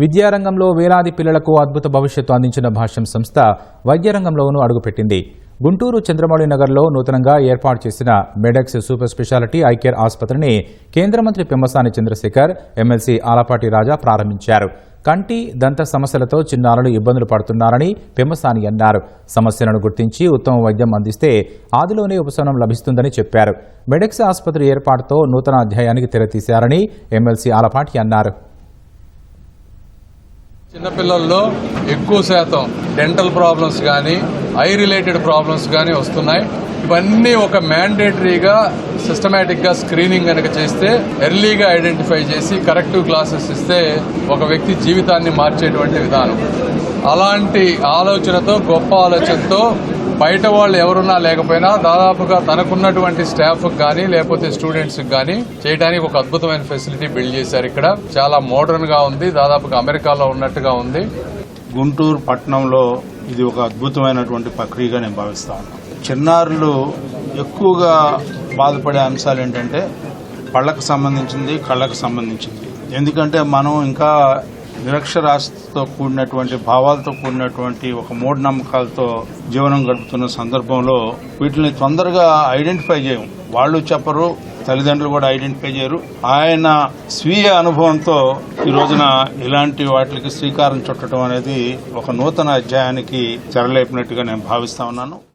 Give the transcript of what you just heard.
విద్యారంగంలో వేలాది పిల్లలకు అద్భుత భవిష్యత్తు అందించిన భాష్యం సంస్థ వైద్యరంగంలోనూ అడుగుపెట్టింది. గుంటూరు చంద్రమౌళి నగర్లో నూతనంగా ఏర్పాటు చేసిన మెడెక్స్ సూపర్ స్పెషాలిటీ ఐకేర్ ఆసుపత్రిని కేంద్ర మంత్రి పెమ్మసాని చంద్రశేఖర్ ఎమ్మెల్సీ ఆలపాటి రాజా ప్రారంభించారు. కంటి దంత సమస్యలతో చిన్నారులు ఇబ్బందులు పడుతున్నారని పెమ్మసాని అన్నారు. సమస్యలను గుర్తించి ఉత్తమ వైద్యం అందిస్తే ఆదిలోనే ఉపశమనం లభిస్తుందని చెప్పారు. మెడెక్స్ ఆసుపత్రి ఏర్పాటుతో నూతన అధ్యాయానికి తెరతీశారని ఎమ్మెల్సీ ఆలపాటి అన్నారు. చిన్నపిల్లల్లో ఎక్కువ శాతం డెంటల్ ప్రాబ్లమ్స్ కానీ ఐ రిలేటెడ్ ప్రాబ్లమ్స్ కానీ వస్తున్నాయి. ఇవన్నీ ఒక మ్యాండేటరీగా సిస్టమేటిక్గా స్క్రీనింగ్ కనుక చేస్తే ఎర్లీగా ఐడెంటిఫై చేసి కరెక్టివ్ క్లాసెస్ ఇస్తే ఒక వ్యక్తి జీవితాన్ని మార్చేటువంటి విధానం. అలాంటి ఆలోచనతో గొప్ప ఆలోచనతో బయట వాళ్ళు ఎవరున్నా లేకపోయినా దాదాపుగా తనకున్నటువంటి స్టాఫ్ కానీ లేకపోతే స్టూడెంట్స్ కానీ చేయడానికి ఒక అద్భుతమైన ఫెసిలిటీ బిల్డ్ చేశారు ఇక్కడ. చాలా మోడర్న్గా ఉంది దాదాపుగా అమెరికాలో ఉన్నట్టుగా ఉంది. గుంటూరు పట్టణంలో ఇది ఒక అద్భుతమైనటువంటి ప్రక్రియగా నేను భావిస్తా ఉన్నాను చిన్నారులు ఎక్కువగా బాధపడే అంశాలు ఏంటంటే పళ్ళకు సంబంధించింది కళ్ళకు సంబంధించింది. ఎందుకంటే మనం ఇంకా నిరక్షరాస్యతో కూడినటువంటి భావాలతో కూడినటువంటి ఒక మూఢనమ్మకాలతో జీవనం గడుపుతున్న సందర్భంలో వీటిని తొందరగా ఐడెంటిఫై చేయము. వాళ్ళు చెప్పరు తల్లిదండ్రులు కూడా ఐడెంటిఫై చేయరు. ఆయన స్వీయ అనుభవంతో ఈ రోజున ఇలాంటి వాటికి శ్రీకారం చుట్టడం అనేది ఒక నూతన అధ్యాయానికి తెరలేపినట్టుగా నేను భావిస్తా ఉన్నాను.